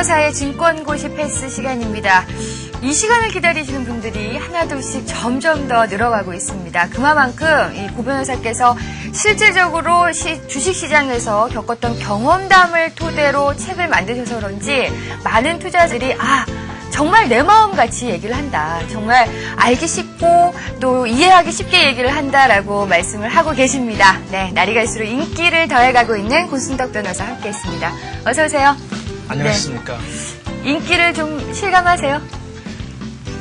변호사의 증권고시 패스 시간입니다. 이 시간을 기다리시는 분들이 하나둘씩 점점 더 늘어가고 있습니다. 그만큼 이고 변호사께서 실질적으로 시, 주식시장에서 겪었던 경험담을 토대로 책을 만드셔서 그런지 많은 투자들이 아 정말 내 마음 같이 얘기를 한다. 정말 알기 쉽고 또 이해하기 쉽게 얘기를 한다라고 말씀을 하고 계십니다. 네, 날이 갈수록 인기를 더해가고 있는 고순덕 변호사 함께했습니다. 어서 오세요. 안녕하십니까. 네. 인기를 좀 실감하세요?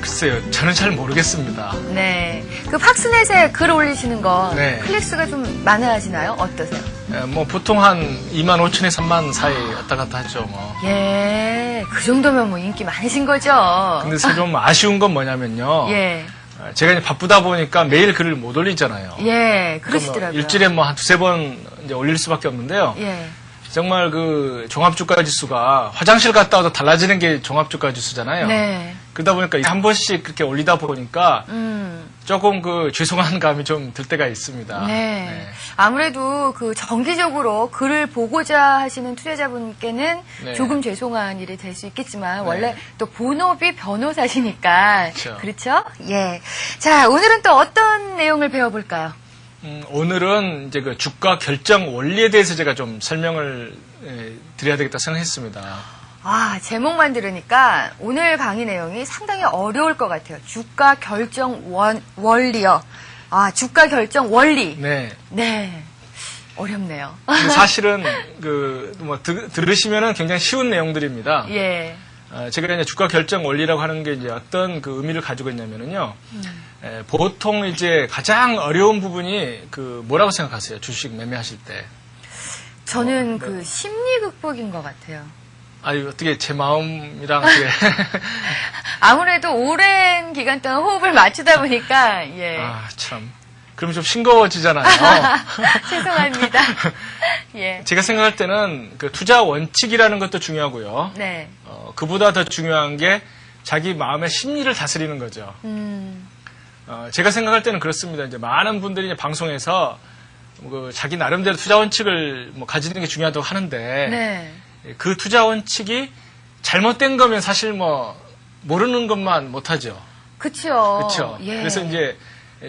글쎄요, 저는 잘 모르겠습니다. 네. 그 팍스넷에 글 올리시는 거 네. 클릭 수가 좀 많아지나요? 어떠세요? 예, 뭐 보통 한 2만 5천에 3만 사이 왔다 갔다 하죠, 뭐. 예. 그 정도면 뭐 인기 많으신 거죠? 근데 좀 아쉬운 건 뭐냐면요. 예. 어, 제가 이제 바쁘다 보니까 매일 글을 못 올리잖아요. 예. 그러니까 뭐 그러시더라고요. 일주일에 뭐 한 두세 번 이제 올릴 수밖에 없는데요. 예. 정말 그 종합주가 지수가 화장실 갔다 와도 달라지는 게 종합주가 지수잖아요. 네. 그러다 보니까 한 번씩 그렇게 올리다 보니까 음. 조금 그 죄송한 감이 좀 들 때가 있습니다. 네. 아무래도 그 정기적으로 글을 보고자 하시는 투자자분께는 네. 조금 죄송한 일이 될 수 있겠지만 네. 원래 또 본업이 변호사시니까 그렇죠. 그렇죠? 예. 자, 오늘은 또 어떤 내용을 배워볼까요? 음, 오늘은 이제 그 주가 결정 원리에 대해서 제가 좀 설명을 예, 드려야 되겠다 생각했습니다. 아, 제목만 들으니까 오늘 강의 내용이 상당히 어려울 것 같아요. 주가 결정 원, 원리요. 아, 주가 결정 원리. 네. 네. 어렵네요. 사실은 그 뭐 들으시면은 굉장히 쉬운 내용들입니다. 예. 어, 제가 이제 주가 결정 원리라고 하는 게 이제 어떤 그 의미를 가지고 있냐면은요. 에, 보통 이제 가장 어려운 부분이 그 뭐라고 생각하세요? 주식 매매하실 때. 저는 어, 네. 그 심리 극복인 것 같아요. 아니 어떻게 제 마음이랑 어떻게 아무래도 오랜 기간 동안 호흡을 맞추다 보니까, 예. 아 참. 그럼 좀 싱거워지잖아요. 죄송합니다. 예. 제가 생각할 때는 그 투자 원칙이라는 것도 중요하고요. 네. 어, 그보다 더 중요한 게 자기 마음의 심리를 다스리는 거죠. 음, 어, 제가 생각할 때는 그렇습니다. 이제 많은 분들이 이제 방송에서 그 자기 나름대로 투자 원칙을 뭐 가지는 게 중요하다고 하는데 네. 그 투자 원칙이 잘못된 거면 사실 뭐 모르는 것만 못하죠. 그쵸. 그렇죠. 예. 그래서 이제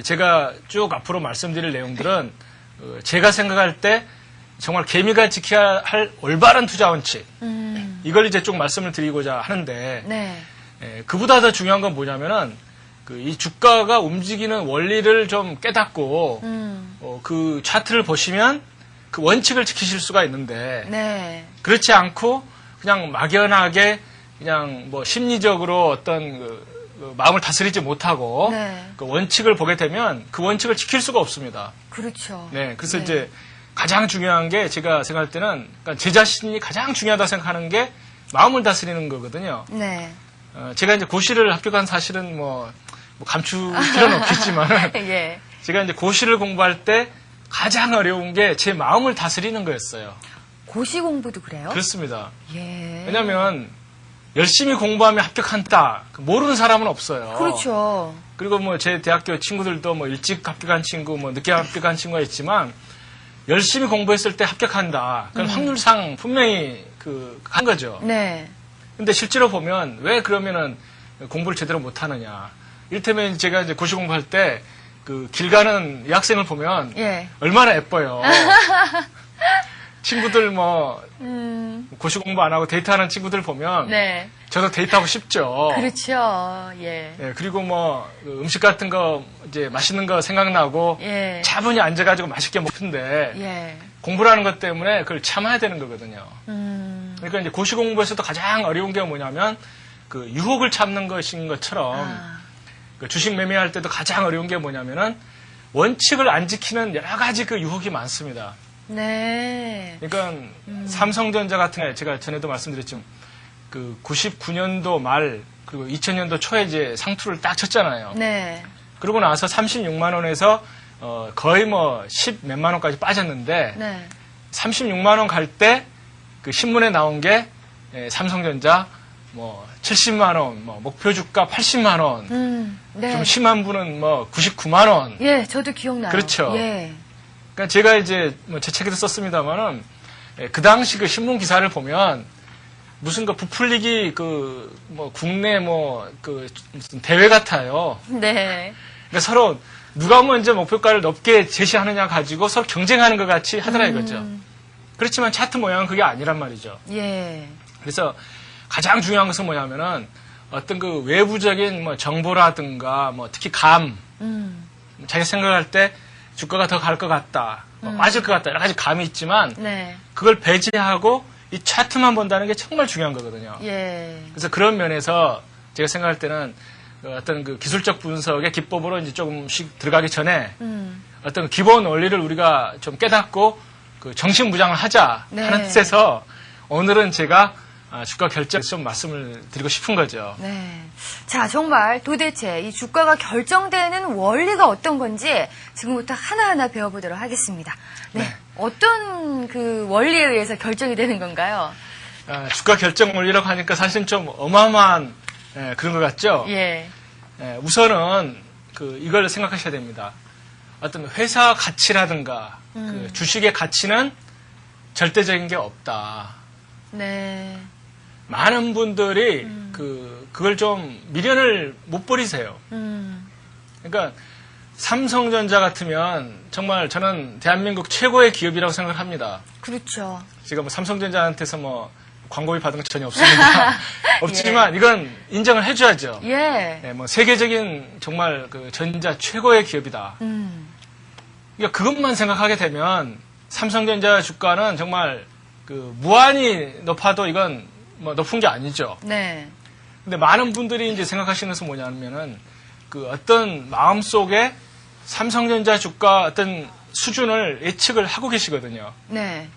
제가 쭉 앞으로 말씀드릴 내용들은 어, 제가 생각할 때 정말 개미가 지켜야 할 올바른 투자 원칙 음, 이걸 이제 쭉 말씀을 드리고자 하는데 네. 예, 그보다 더 중요한 건 뭐냐면은 그 이 주가가 움직이는 원리를 좀 깨닫고 음, 어, 그 차트를 보시면 그 원칙을 지키실 수가 있는데 네. 그렇지 않고 그냥 막연하게 그냥 뭐 심리적으로 어떤 그, 그 마음을 다스리지 못하고 네. 그 원칙을 보게 되면 그 원칙을 지킬 수가 없습니다. 그렇죠. 네, 그래서 네. 이제 가장 중요한 게 제가 생각할 때는 그러니까 제 자신이 가장 중요하다 생각하는 게 마음을 다스리는 거거든요. 네. 어, 제가 이제 고시를 합격한 사실은 뭐, 뭐 감출 필요는 없겠지만 예. 제가 이제 고시를 공부할 때 가장 어려운 게 제 마음을 다스리는 거였어요. 고시 공부도 그래요? 그렇습니다. 예. 왜냐하면 열심히 공부하면 합격한다. 모르는 사람은 없어요. 그렇죠. 그리고 뭐 제 대학교 친구들도 뭐 일찍 합격한 친구, 뭐 늦게 합격한 친구가 있지만 열심히 공부했을 때 합격한다. 그건 확률상 분명히 그 한 거죠. 네. 근데 실제로 보면 왜 그러면은 공부를 제대로 못 하느냐. 이를테면 제가 이제 고시 공부할 때 그 길 가는 여학생을 보면 예. 얼마나 예뻐요. 친구들 뭐 음, 고시 공부 안 하고 데이트하는 친구들 보면 네. 저도 데이트하고 싶죠. 그렇죠. 예. 예, 그리고 뭐그 음식 같은 거 이제 맛있는 거 생각나고 예. 차분히 앉아가지고 맛있게 먹는데 예. 공부라는 것 때문에 그걸 참아야 되는 거거든요. 음, 그러니까 이제 고시 공부에서도 가장 어려운 게 뭐냐면 그 유혹을 참는 것인 것처럼 아, 그 주식 매매할 때도 가장 어려운 게 뭐냐면은 원칙을 안 지키는 여러 가지 그 유혹이 많습니다. 네. 그러니까 삼성전자 같은 게 제가 전에도 말씀드렸지만 그 99년도 말 그리고 2000년도 초에 이제 상투를 딱 쳤잖아요. 네. 그러고 나서 36만 원에서 어, 거의 뭐 10 몇만 원까지 빠졌는데 네. 36만 원 갈 때 그 신문에 나온 게 예, 삼성전자 뭐 70만 원, 뭐 목표 주가 80만 원, 음, 네. 좀 심한 분은 뭐 99만 원. 예, 저도 기억나요. 그렇죠. 예. 그러니까 제가 이제 뭐 제 책에도 썼습니다만은 예, 그 당시 그 신문 기사를 보면 무슨 그 부풀리기 그 뭐 국내 뭐 그 무슨 대회 같아요. 네. 그러니까 서로 누가 먼저 목표가를 높게 제시하느냐 가지고 서로 경쟁하는 것 같이 하더라 이거죠. 그렇지만 차트 모양은 그게 아니란 말이죠. 예. 그래서 가장 중요한 것은 뭐냐면은 어떤 그 외부적인 뭐 정보라든가 뭐 특히 감 음. 자기가 생각할 때 주가가 더 갈 것 같다, 뭐 빠질 것 같다 여러 가지 감이 있지만 네. 그걸 배제하고 이 차트만 본다는 게 정말 중요한 거거든요. 예. 그래서 그런 면에서 제가 생각할 때는 그 어떤 그 기술적 분석의 기법으로 이제 조금씩 들어가기 전에 음. 어떤 기본 원리를 우리가 좀 깨닫고 그 정신무장을 하자 네. 하는 뜻에서 오늘은 제가 아, 주가 결정 좀 말씀을 드리고 싶은 거죠. 네. 자, 정말 도대체 이 주가가 결정되는 원리가 어떤 건지 지금부터 하나하나 배워보도록 하겠습니다. 네. 네. 어떤 그 원리에 의해서 결정이 되는 건가요? 아, 주가 결정 원리라고 하니까 사실은 좀 어마어마한 예, 그런 것 같죠. 예. 예, 우선은 그 이걸 생각하셔야 됩니다. 어떤 회사 가치라든가 음. 그 주식의 가치는 절대적인 게 없다. 네. 많은 분들이 그 그걸 좀 미련을 못 버리세요. 음. 그러니까 삼성전자 같으면 정말 저는 대한민국 최고의 기업이라고 생각합니다. 그렇죠. 제가 뭐 삼성전자한테서 뭐 광고비 받은 거 전혀 없습니다. 없지만 이건 인정을 해줘야죠. 예. 네, 뭐 세계적인 정말 그 전자 최고의 기업이다. 음. 그러니까 그것만 생각하게 되면 삼성전자 주가는 정말 그 무한히 높아도 이건 뭐 높은 게 아니죠. 네. 근데 많은 분들이 이제 생각하시는 것은 뭐냐면은 그 어떤 마음 속에 삼성전자 주가 어떤 수준을 예측을 하고 계시거든요. 네.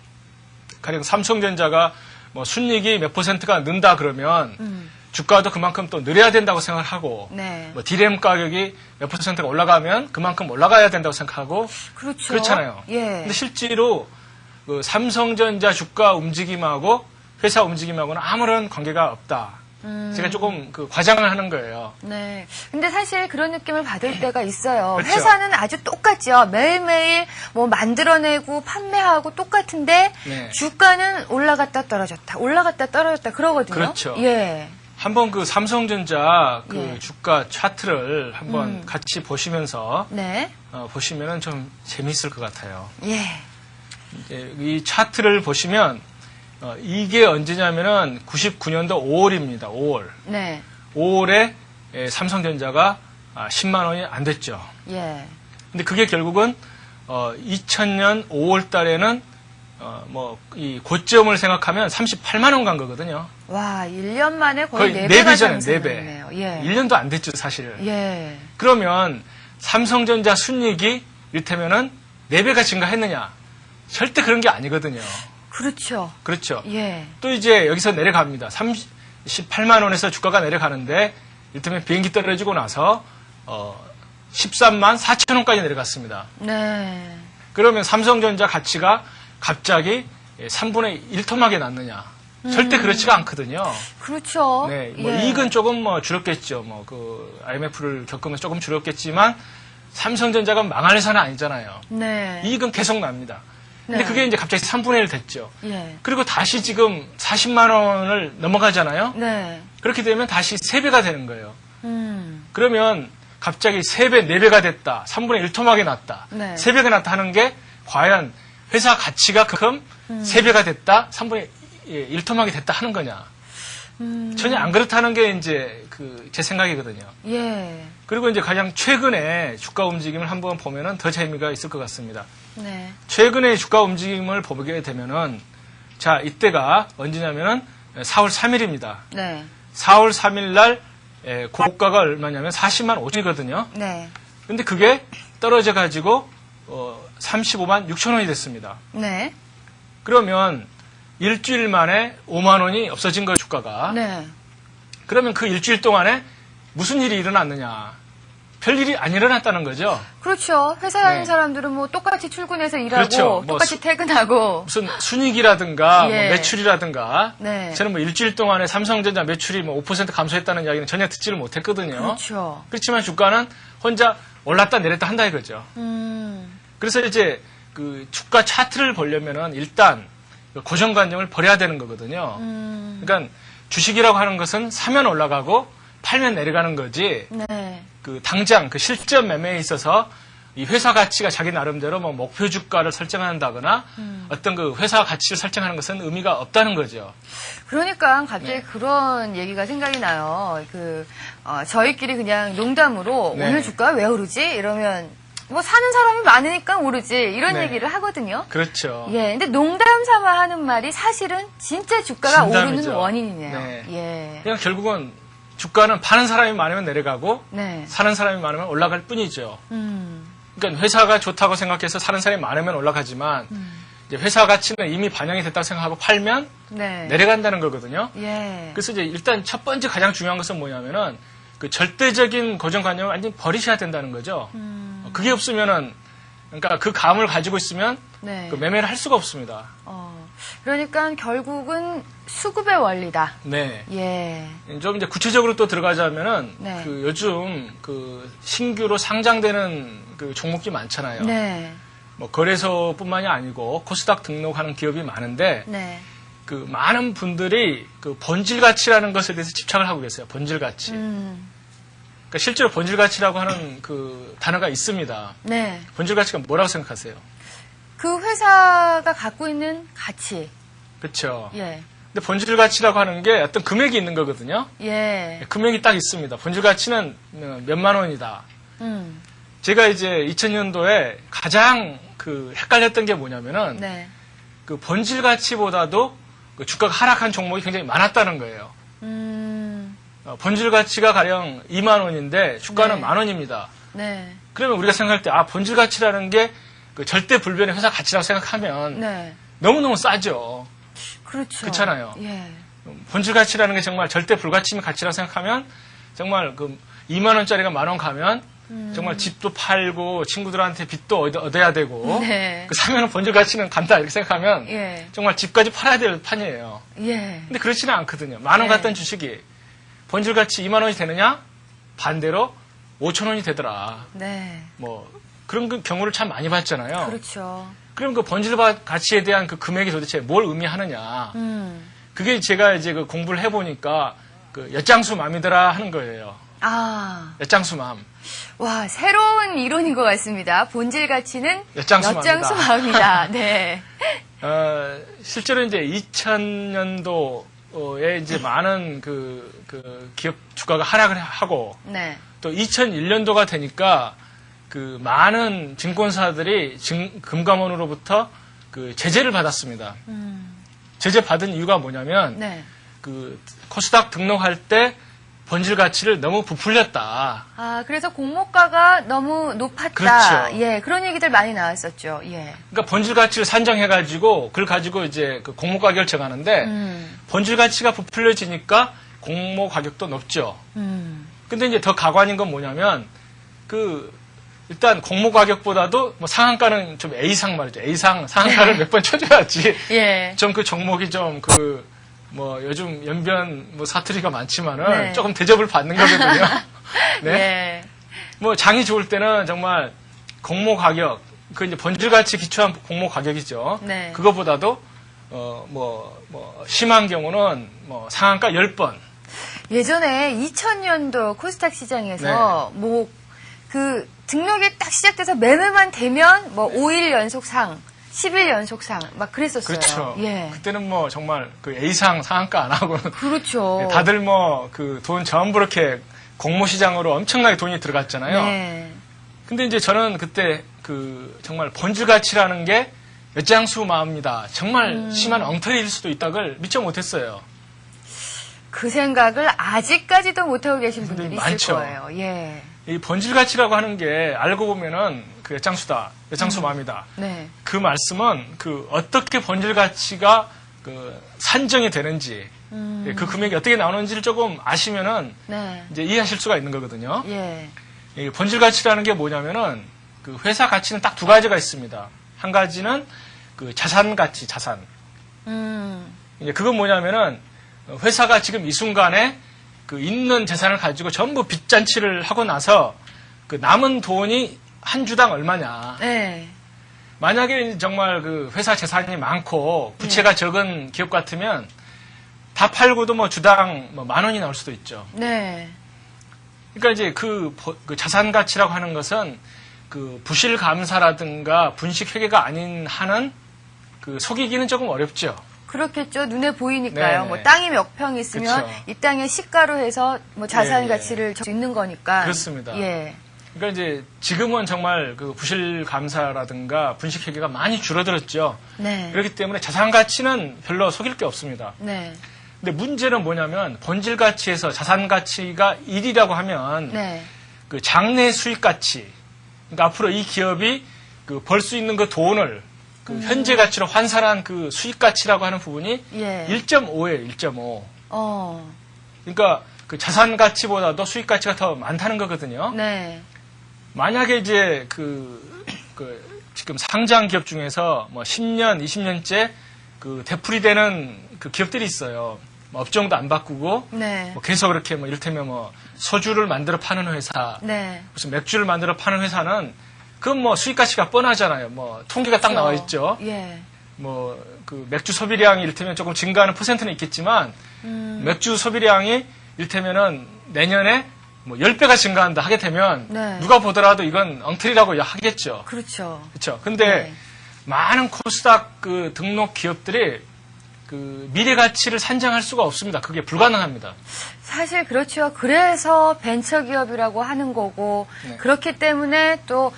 가령 삼성전자가 뭐 순이익이 몇 퍼센트가 는다 그러면 음. 주가도 그만큼 또 늘어야 된다고 생각하고 네. 뭐 디램 가격이 몇 퍼센트가 올라가면 그만큼 올라가야 된다고 생각하고 그렇죠. 그렇잖아요. 예. 근데 실제로 그 삼성전자 주가 움직임하고 회사 움직임하고는 아무런 관계가 없다. 음. 제가 조금 그 과장을 하는 거예요. 네. 근데 사실 그런 느낌을 받을 때가 있어요. 그렇죠. 회사는 아주 똑같죠. 매일매일 뭐 만들어내고 판매하고 똑같은데 네. 주가는 올라갔다 떨어졌다. 올라갔다 떨어졌다 그러거든요. 그렇죠. 예. 한번 그 삼성전자 그 예. 주가 차트를 한번 음. 같이 보시면서 네. 어, 보시면은 좀 재미있을 것 같아요. 예. 이 차트를 보시면 어, 이게 언제냐면은 99년도 5월입니다. 5월. 네. 5월에 예, 삼성전자가 아, 10만 원이 안 됐죠. 예. 근데 그게 결국은 어, 2000년 5월 달에는 어, 뭐 이 고점을 생각하면 38만 원 간 거거든요. 와, 1년 만에 거의, 거의 4배가 4배잖아요. 4배. 상승했네요. 예. 1년도 안 됐죠, 사실. 예. 그러면 삼성전자 순이익이 이를테면은 4배가 증가했느냐? 절대 그런 게 아니거든요. 그렇죠. 그렇죠. 예. 또 이제 여기서 내려갑니다. 38만 원에서 주가가 내려가는데 이를테면 비행기 떨어지고 나서 어 13만 4천 원까지 내려갔습니다. 네. 그러면 삼성전자 가치가 갑자기 3분의 1토막에 났느냐? 절대 그렇지가 않거든요. 그렇죠. 네, 뭐 예. 이익은 조금 뭐 줄었겠죠. 뭐 그 IMF를 겪으면서 조금 줄었겠지만 삼성전자가 망할 회사는 아니잖아요. 네. 이익은 계속 납니다. 근데 네. 그게 이제 갑자기 3분의 1 됐죠. 예. 그리고 다시 지금 40만 원을 넘어가잖아요. 네. 그렇게 되면 다시 3배가 되는 거예요. 음. 그러면 갑자기 3배, 4배가 됐다. 3분의 1토막이 났다. 네. 3배가 났다 하는 게 과연 회사 가치가 그럼 음. 3배가 됐다. 3분의 1토막이 됐다 하는 거냐. 음. 전혀 안 그렇다는 게 이제 그 제 생각이거든요. 예. 그리고 이제 가장 최근에 주가 움직임을 한번 보면은 더 재미가 있을 것 같습니다. 네. 최근에 주가 움직임을 보게 되면은 자, 이때가 언제냐면은 4월 3일입니다. 네. 4월 3일 날 에, 고가가 얼마냐면 40만 5천이거든요. 네. 근데 그게 떨어져 가지고 어, 35만 6천 원이 됐습니다. 네. 그러면 일주일 만에 5만 원이 없어진 거예요, 주가가. 네. 그러면 그 일주일 동안에 무슨 일이 일어났느냐? 별일이 안 일어났다는 거죠. 그렇죠. 회사 다니는 네. 사람들은 뭐 똑같이 출근해서 일하고 그렇죠. 뭐 똑같이 수- 퇴근하고 무슨 순이익이라든가 뭐 예. 매출이라든가 네. 저는 뭐 일주일 동안에 삼성전자 매출이 뭐 5% 감소했다는 이야기는 전혀 듣지를 못했거든요. 그렇죠. 그렇지만 주가는 혼자 올랐다 내렸다 한다 이거죠. 음. 그래서 이제 그 주가 차트를 보려면은 일단 그 고정관념을 버려야 되는 거거든요. 음, 그러니까 주식이라고 하는 것은 사면 올라가고 팔면 내려가는 거지. 네. 그 당장 그 실전 매매에 있어서 이 회사 가치가 자기 나름대로 뭐 목표 주가를 설정한다거나 음. 어떤 그 회사 가치를 설정하는 것은 의미가 없다는 거죠. 그러니까 갑자기 네. 그런 얘기가 생각이 나요. 그 어, 저희끼리 그냥 농담으로 네. 오늘 주가 왜 오르지? 이러면 뭐 사는 사람이 많으니까 오르지 이런 네. 얘기를 하거든요. 그렇죠. 예, 근데 농담 삼아 하는 말이 사실은 진짜 주가가 진담이죠. 오르는 원인이네요. 네. 예. 그냥 결국은 주가는 파는 사람이 많으면 내려가고 네. 사는 사람이 많으면 올라갈 뿐이죠. 음. 그러니까 회사가 좋다고 생각해서 사는 사람이 많으면 올라가지만 음. 이제 회사 가치는 이미 반영이 됐다고 생각하고 팔면 네. 내려간다는 거거든요. 예. 그래서 이제 일단 첫 번째 가장 중요한 것은 뭐냐면은 그 절대적인 고정관념을 완전히 버리셔야 된다는 거죠. 음. 어, 그게 없으면은 그러니까 그 감을 가지고 있으면 네. 그 매매를 할 수가 없습니다. 어. 그러니까 결국은 수급의 원리다. 네. 예. 좀 이제 구체적으로 또 들어가자면은 네. 그 요즘 그 신규로 상장되는 그 종목이 많잖아요. 네. 뭐 거래소뿐만이 아니고 코스닥 등록하는 기업이 많은데 네. 그 많은 분들이 그 본질 가치라는 것에 대해서 집착을 하고 계세요. 본질 가치. 음. 그러니까 실제로 본질 가치라고 하는 그 단어가 있습니다. 네. 본질 가치가 뭐라고 생각하세요? 그 회사가 갖고 있는 가치. 그렇죠. 예. 근데 본질 가치라고 하는 게 어떤 금액이 있는 거거든요. 예. 금액이 딱 있습니다. 본질 가치는 어, 몇만 원이다. 음. 제가 이제 2000년도에 가장 그 헷갈렸던 게 뭐냐면은 네. 그 본질 가치보다도 그 주가가 하락한 종목이 굉장히 많았다는 거예요. 음. 어, 본질 가치가 가령 2만 원인데 주가는 네. 만 원입니다. 네. 그러면 우리가 생각할 때 아 본질 가치라는 게 그 절대 불변의 회사 가치라고 생각하면 네. 너무 너무 싸죠. 그렇죠. 그렇잖아요. 예. 본질 가치라는 게 정말 절대 불가침의 가치라고 생각하면 정말 그 2만 원짜리가 만 원 가면 음. 정말 집도 팔고 친구들한테 빚도 얻- 얻어야 되고 네. 그 사면 본질 가치는 간다 이렇게 생각하면 예. 정말 집까지 팔아야 될 판이에요. 예. 근데 그렇지는 않거든요. 만원 네. 갔던 주식이 본질 가치 2만 원이 되느냐? 반대로 5천 원이 되더라. 네. 뭐 그런 그 경우를 참 많이 봤잖아요. 그렇죠. 그럼 그 본질 바- 가치에 대한 그 금액이 도대체 뭘 의미하느냐? 음. 그게 제가 이제 그 공부를 해보니까 그 엿장수 맘이더라 하는 거예요. 아. 엿장수 맘. 와, 새로운 이론인 것 같습니다. 본질 가치는 엿장수 엿장수. 마음이다. 네. 어, 실제로 이제 2000년도 에 이제 많은 그, 그 기업 주가가 하락을 하고 네. 또 2001년도가 되니까 그 많은 증권사들이 증- 금감원으로부터 그 제재를 받았습니다. 음. 제재 받은 이유가 뭐냐면 네. 그 코스닥 등록할 때 본질 가치를 너무 부풀렸다. 아, 그래서 공모가가 너무 높았다. 그렇죠. 예, 그런 얘기들 많이 나왔었죠. 예. 그러니까 본질 가치를 산정해 가지고 그걸 가지고 이제 그 공모 가격을 정하는데 음. 본질 가치가 부풀려지니까 공모 가격도 높죠. 음. 근데 이제 더 가관인 건 뭐냐면 그 일단 공모 가격보다도 뭐 상한가는 좀 A상 말이죠. A상 상한가를 몇 번 쳐줘야지. 예. 좀 그 종목이 좀그 뭐 요즘 연변 뭐 사투리가 많지만은 네. 조금 대접을 받는 거거든요. 네. 예. 뭐 장이 좋을 때는 정말 공모 가격 그 이제 본질 가치 기초한 공모 가격이죠. 네. 그거보다도 어 뭐 뭐 심한 경우는 뭐 상한가 10번 예전에 2000년도 코스닥 시장에서 네. 뭐그 등록이 딱 시작돼서 매매만 되면 뭐 5일 연속 상, 10일 연속 상, 막 그랬었어요. 그렇죠. 예. 그때는 뭐 정말 그 A상 상한가 안 하고 그렇죠. 다들 뭐 그 돈 전부 이렇게 공모 시장으로 엄청나게 돈이 들어갔잖아요. 네. 근데 이제 저는 그때 그 정말 본질 가치라는 게 엿장수 마음이다. 정말 음. 심한 엉터리일 수도 있다걸 믿지 못했어요. 그 생각을 아직까지도 못하고 계신 분들이 분들이 있을 많죠. 거예요. 예. 이 본질 가치라고 하는 게 알고 보면은 그 엿장수다, 엿장수 마음이다. 네. 그 말씀은 그 어떻게 본질 가치가 그 산정이 되는지 음. 그 금액이 어떻게 나오는지를 조금 아시면은 네. 이제 이해하실 수가 있는 거거든요. 예. 이 본질 가치라는 게 뭐냐면은 그 회사 가치는 딱 두 가지가 있습니다. 한 가지는 그 자산 가치, 자산. 음. 이제 그건 뭐냐면은 회사가 지금 이 순간에 그 있는 재산을 가지고 전부 빚잔치를 하고 나서 그 남은 돈이 한 주당 얼마냐. 네. 만약에 정말 그 회사 재산이 많고 부채가 네. 적은 기업 같으면 다 팔고도 뭐 주당 뭐 만 원이 나올 수도 있죠. 네. 그러니까 이제 그, 보- 그 자산 가치라고 하는 것은 그 부실 감사라든가 분식 회계가 아닌 한은 그 속이기는 조금 어렵죠. 그렇겠죠. 눈에 보이니까요. 네. 뭐 땅이 몇 평 있으면 그쵸. 이 땅의 시가로 해서 뭐 자산 예, 예. 가치를 있는 거니까. 그렇습니다. 예. 그러니까 이제 지금은 정말 그 부실 감사라든가 분식 회계가 많이 줄어들었죠. 네. 그렇기 때문에 자산 가치는 별로 속일 게 없습니다. 네. 근데 문제는 뭐냐면 본질 가치에서 자산 가치가 1이라고 하면 네. 그 장래 수익 가치. 그러니까 앞으로 이 기업이 그 벌 수 있는 그 돈을 그 현재 가치로 환산한 그 수익 가치라고 하는 부분이 예. 1.5예요, 1.5. 어. 그러니까 그 자산 가치보다도 수익 가치가 더 많다는 거거든요. 네. 만약에 이제 그, 그 지금 상장 기업 중에서 뭐 10년, 20년째 그 되풀이 되는 그 기업들이 있어요. 뭐 업종도 안 바꾸고 네. 뭐 계속 그렇게 뭐 이를테면 뭐 소주를 만들어 파는 회사, 네. 무슨 맥주를 만들어 파는 회사는 그건 뭐 수익 가치가 뻔하잖아요. 뭐 통계가 딱 나와 있죠. 예. 뭐그 맥주 소비량이 이를테면 조금 증가하는 퍼센트는 있겠지만 음. 맥주 소비량이 이를테면은 내년에 뭐 10배가 증가한다 하게 되면 네. 누가 보더라도 이건 엉터리라고 하겠죠. 그렇죠. 그렇죠. 근데 네. 많은 코스닥 그 등록 기업들이 그 미래 가치를 산정할 수가 없습니다. 그게 불가능합니다. 사실 그렇죠. 그래서 벤처 기업이라고 하는 거고 네. 그렇기 때문에 또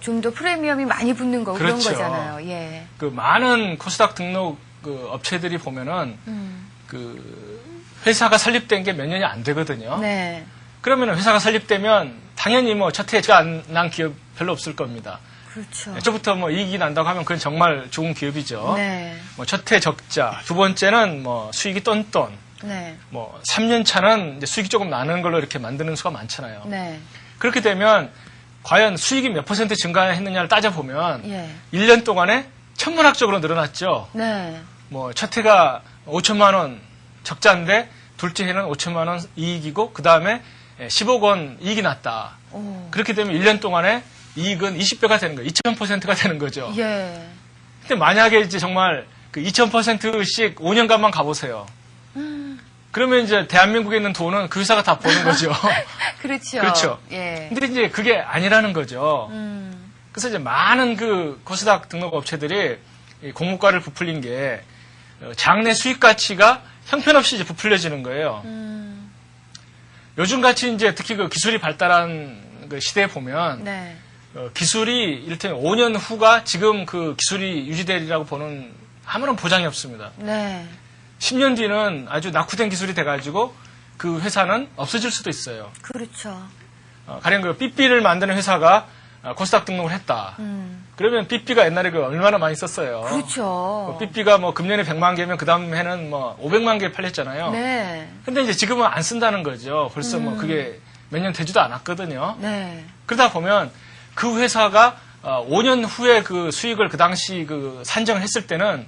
좀더 프리미엄이 많이 붙는 그런 그렇죠. 거잖아요. 예. 그 많은 코스닥 등록 그 업체들이 보면은 음. 그 회사가 설립된 게 몇 년이 안 되거든요. 네. 그러면 회사가 설립되면 당연히 뭐 첫 해가 안 난 기업 별로 없을 겁니다. 그렇죠. 애초부터 뭐 이익이 난다고 하면 그건 정말 좋은 기업이죠. 네. 뭐 첫 해 적자, 두 번째는 뭐 수익이 똔똔, 네. 뭐 3년 차는 이제 수익이 조금 나는 걸로 이렇게 만드는 수가 많잖아요. 네. 그렇게 되면 과연 수익이 몇 퍼센트 증가했느냐를 따져보면 예. 1년 동안에 천문학적으로 늘어났죠. 네. 뭐첫 해가 5천만 원 적자인데 둘째 해는 5천만 원 이익이고 그 다음에 10억 원 이익이 났다. 오. 그렇게 되면 1년 동안에 이익은 20배가 되는 거예요. 2000%가 되는 거죠. 예. 근데 만약에 이제 정말 그 2000%씩 5년간만 가보세요. 그러면 이제 대한민국에 있는 돈은 그 회사가 다 버는 거죠. 그렇죠. 그렇죠. 예. 근데 이제 그게 아니라는 거죠. 음. 그래서 이제 많은 그 코스닥 등록 업체들이 이 공모가를 부풀린 게 어, 장내 수익 가치가 형편없이 이제 부풀려지는 거예요. 음. 요즘 같이 이제 특히 그 기술이 발달한 그 시대에 보면 네. 어, 기술이 이를테면 5년 후가 지금 그 기술이 유지되리라고 보는 아무런 보장이 없습니다. 네. 10년 뒤는 아주 낙후된 기술이 돼가지고 그 회사는 없어질 수도 있어요. 그렇죠. 어, 가령 그 삐삐를 만드는 회사가 어, 코스닥 등록을 했다. 음. 그러면 삐삐가 옛날에 그 얼마나 많이 썼어요. 그렇죠. 뭐 삐삐가 뭐 금년에 100만 개면 그 다음 해는 뭐 500만 개 팔렸잖아요. 네. 근데 이제 지금은 안 쓴다는 거죠. 벌써 뭐 그게 몇 년 되지도 않았거든요. 네. 그러다 보면 그 회사가 어, 5년 후에 그 수익을 그 당시 그 산정을 했을 때는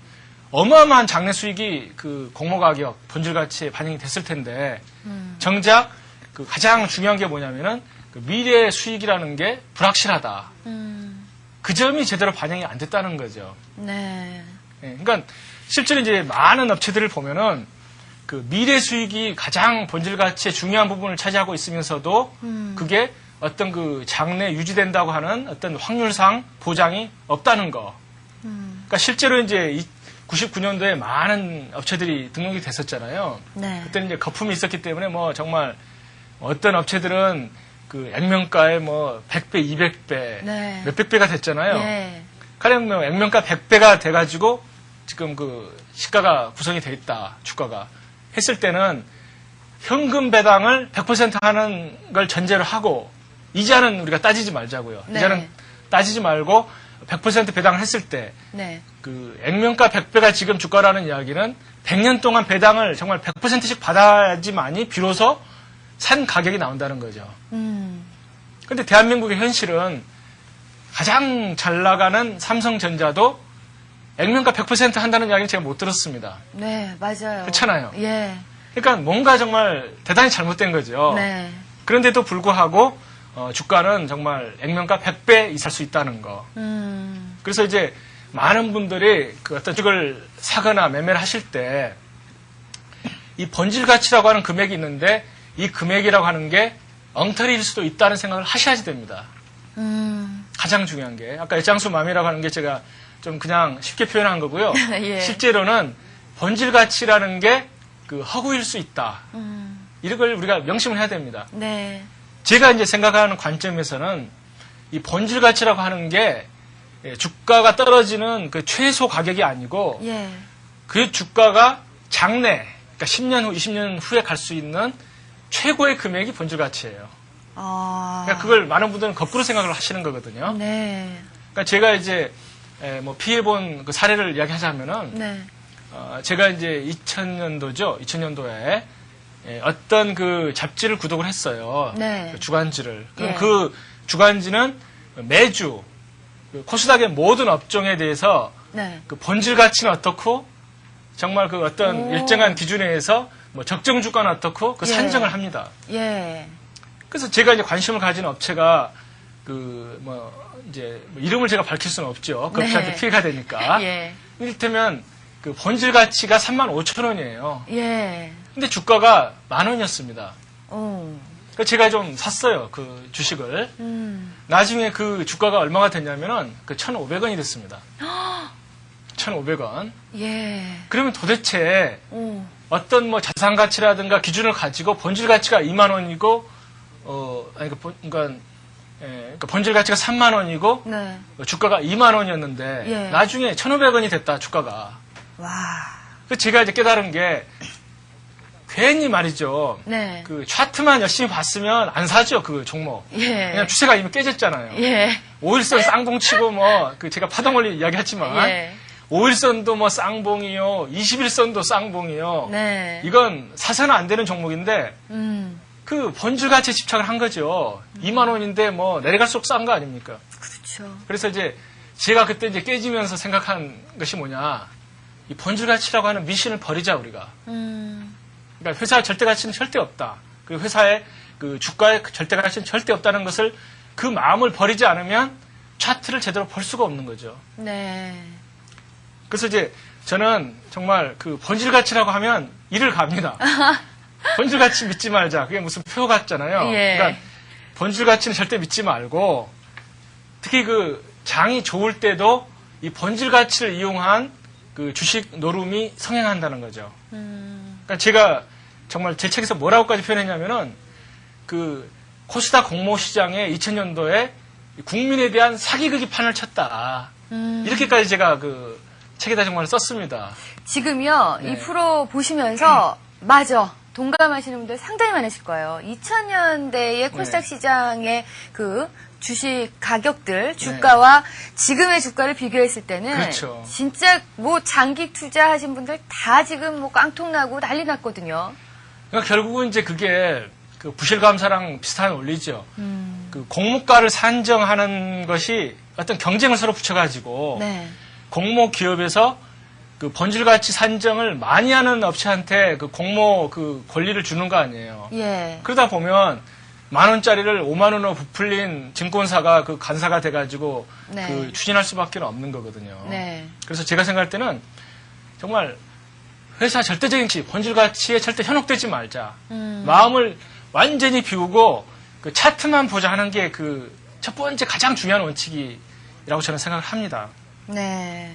어마어마한 장래 수익이 그 공모 가격, 본질 가치에 반영이 됐을 텐데 음. 정작 그 가장 중요한 게 뭐냐면은 그 미래 수익이라는 게 불확실하다. 음. 그 점이 제대로 반영이 안 됐다는 거죠. 네. 예, 그러니까 실제로 이제 많은 업체들을 보면은 그 미래 수익이 가장 본질 가치의 중요한 부분을 차지하고 있으면서도 음. 그게 어떤 그 장래 유지된다고 하는 어떤 확률상 보장이 없다는 거. 음. 그러니까 실제로 이제 99년도에 많은 업체들이 등록이 됐었잖아요. 네. 그때는 이제 거품이 있었기 때문에 뭐 정말 어떤 업체들은 그 액면가에 뭐 100배, 200배, 네. 몇백 배가 됐잖아요. 예. 가령 뭐 액면가 100배가 돼가지고 지금 그 시가가 구성이 돼 있다, 주가가. 했을 때는 현금 배당을 100% 하는 걸 전제로 하고 이자는 우리가 따지지 말자고요. 네. 이자는 따지지 말고 100% 배당을 했을 때 네. 그 액면가 100배가 지금 주가라는 이야기는 100년 동안 배당을 정말 100%씩 받아야지만이 비로소 산 가격이 나온다는 거죠. 음. 근데 대한민국의 현실은 가장 잘 나가는 삼성전자도 액면가 100% 한다는 이야기는 제가 못 들었습니다. 네, 맞아요. 그렇잖아요. 예. 그러니까 뭔가 정말 대단히 잘못된 거죠. 네. 그런데도 불구하고 어, 주가는 정말 액면가 100배 이살 수 있다는 거. 음. 그래서 이제 많은 분들이 그 어떤 주식을 사거나 매매를 하실 때이 본질 가치라고 하는 금액이 있는데 이 금액이라고 하는 게 엉터리일 수도 있다는 생각을 하셔야지 됩니다. 음, 가장 중요한 게 아까 애장수 맘이라고 하는 게 제가 좀 그냥 쉽게 표현한 거고요. 예. 실제로는 본질 가치라는 게 그 허구일 수 있다. 음, 이런 걸 우리가 명심을 해야 됩니다. 네. 제가 이제 생각하는 관점에서는 이 본질 가치라고 하는 게 예, 주가가 떨어지는 그 최소 가격이 아니고 예. 그 주가가 장래, 그러니까 10년 후, 20년 후에 갈 수 있는 최고의 금액이 본질 가치예요. 아. 그러니까 그걸 많은 분들은 거꾸로 생각을 하시는 거거든요. 네. 그러니까 제가 이제 에, 뭐 피해본 그 사례를 이야기하자면은 네. 어, 제가 이제 2000년도죠. 2000년도에 어떤 그 잡지를 구독을 했어요. 네. 그 주간지를. 그럼 예. 그 주간지는 매주 그 코스닥의 모든 업종에 대해서 네. 그 본질 가치는 어떻고 정말 그 어떤 오. 일정한 기준에 의해서 뭐 적정 주가는 어떻고 그 예. 산정을 합니다. 예. 그래서 제가 이제 관심을 가진 업체가 그 뭐 이제 뭐 이름을 제가 밝힐 수는 없죠. 그 네. 업체한테 피해가 되니까. 예. 이를테면 그 본질 가치가 3만 5천 원이에요. 예. 근데 주가가 만 원이었습니다. 오. 그래서 제가 좀 샀어요. 그 주식을. 음. 나중에 그 주가가 얼마가 됐냐면은 그 1,500원이 됐습니다. 1,500원. 예. 그러면 도대체 오. 어떤 뭐 자산 가치라든가 기준을 가지고 본질 가치가 2만 원이고 어 아니 그 본- 그러니까 예, 그러니까 본질 가치가 3만 원이고 네. 주가가 2만 원이었는데 예. 나중에 1,500원이 됐다 주가가. 와. 그 제가 이제 깨달은 게 괜히 말이죠. 네. 그 차트만 열심히 봤으면 안 사죠 그 종목. 예. 그냥 추세가 이미 깨졌잖아요. 예. 오일선 쌍봉치고 뭐 그 제가 파동원리 이야기했지만 예. 오일선도 뭐 쌍봉이요, 21선도 쌍봉이요. 네. 이건 사서는 안 되는 종목인데 음. 그 가치에 집착을 한 거죠. 2만 원인데 뭐 내려갈수록 싼 거 아닙니까? 그렇죠. 그래서 이제 제가 그때 이제 깨지면서 생각한 것이 뭐냐. 이 본질 가치라고 하는 미신을 버리자 우리가. 음. 그러니까 회사의 절대 가치는 절대 없다. 그 회사의 그 주가의 그 절대 가치는 절대 없다는 것을 그 마음을 버리지 않으면 차트를 제대로 볼 수가 없는 거죠. 네. 그래서 이제 저는 정말 그 본질 가치라고 하면 이를 갑니다. 본질 가치 믿지 말자. 그게 무슨 표 같잖아요. 예. 그러니까 본질 가치는 절대 믿지 말고 특히 그 장이 좋을 때도 이 본질 가치를 이용한 그 주식 노름이 성행한다는 거죠. 음. 그러니까 제가 정말 제 책에서 뭐라고까지 표현했냐면은 그 코스닥 공모 시장에 2000년도에 국민에 대한 사기극이 판을 쳤다. 음. 이렇게까지 제가 그 책에다 정말 썼습니다. 지금요, 네. 이 프로 보시면서, 맞아. 동감하시는 분들 상당히 많으실 거예요. 2000년대의 코스닥 네. 시장의 그 주식 가격들, 주가와 지금의 주가를 비교했을 때는 그렇죠. 진짜 뭐 장기 투자하신 분들 다 지금 뭐 깡통 나고 난리 났거든요. 그러니까 결국은 이제 그게 그 부실감사랑 비슷한 원리죠. 음. 그 공모가를 산정하는 것이 어떤 경쟁을 서로 붙여가지고 네. 공모 기업에서 그 본질 가치 산정을 많이 하는 업체한테 그 공모 그 권리를 주는 거 아니에요. 예. 그러다 보면 만 원짜리를 5만 원으로 부풀린 증권사가 그 간사가 돼가지고 네. 그 추진할 수밖에 없는 거거든요. 네. 그래서 제가 생각할 때는 정말 회사 절대적인 치, 본질 가치에 절대 현혹되지 말자. 음. 마음을 완전히 비우고 그 차트만 보자 하는 게 그 첫 번째 가장 중요한 원칙이라고 저는 생각을 합니다. 네.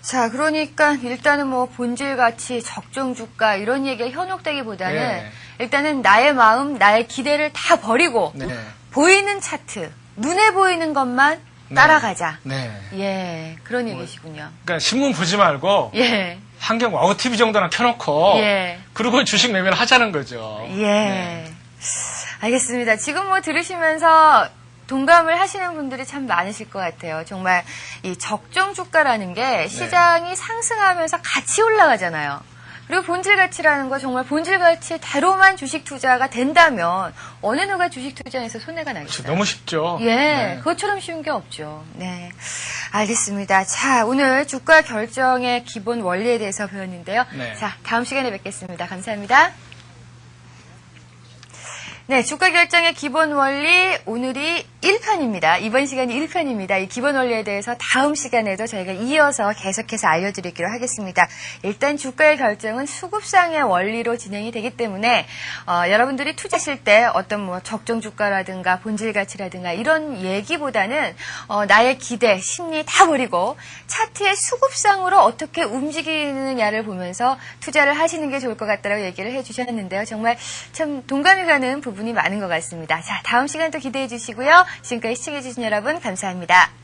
자, 그러니까 일단은 뭐 본질 가치, 적정 주가 이런 얘기에 현혹되기보다는 네. 일단은 나의 마음, 나의 기대를 다 버리고 네. 보이는 차트, 눈에 보이는 것만 네. 따라가자. 네. 예, 그런 얘기시군요. 그러니까 신문 보지 말고 예, 한경 와우 TV 정도나 켜놓고 예. 그리고 주식 매매를 하자는 거죠. 예. 네. 알겠습니다. 지금 뭐 들으시면서 동감을 하시는 분들이 참 많으실 것 같아요. 정말 이 적정 주가라는 네. 게 시장이 상승하면서 같이 올라가잖아요. 그리고 본질 가치라는 거 정말 본질 가치 대로만 주식 투자가 된다면 어느 누가 주식 투자에서 손해가 나겠어요. 너무 쉽죠. 예, 네. 그것처럼 쉬운 게 없죠. 네. 알겠습니다. 자, 오늘 주가 결정의 기본 원리에 대해서 배웠는데요. 네. 자, 다음 시간에 뵙겠습니다. 감사합니다. 네, 주가 결정의 기본 원리, 오늘이 1편입니다. 이번 시간이 1편입니다. 이 기본 원리에 대해서 다음 시간에도 저희가 이어서 계속해서 알려드리기로 하겠습니다. 일단 주가의 결정은 수급상의 원리로 진행이 되기 때문에 어, 여러분들이 투자하실 때 어떤 뭐 적정 주가라든가 본질 가치라든가 이런 얘기보다는 어, 나의 기대, 심리 다 버리고 차트의 수급상으로 어떻게 움직이느냐를 보면서 투자를 하시는 게 좋을 것 같다고 얘기를 해주셨는데요. 정말 참 동감이 가는 부분이 많은 것 같습니다. 자, 다음 시간 또 기대해 주시고요. 지금까지 시청해주신 여러분 감사합니다.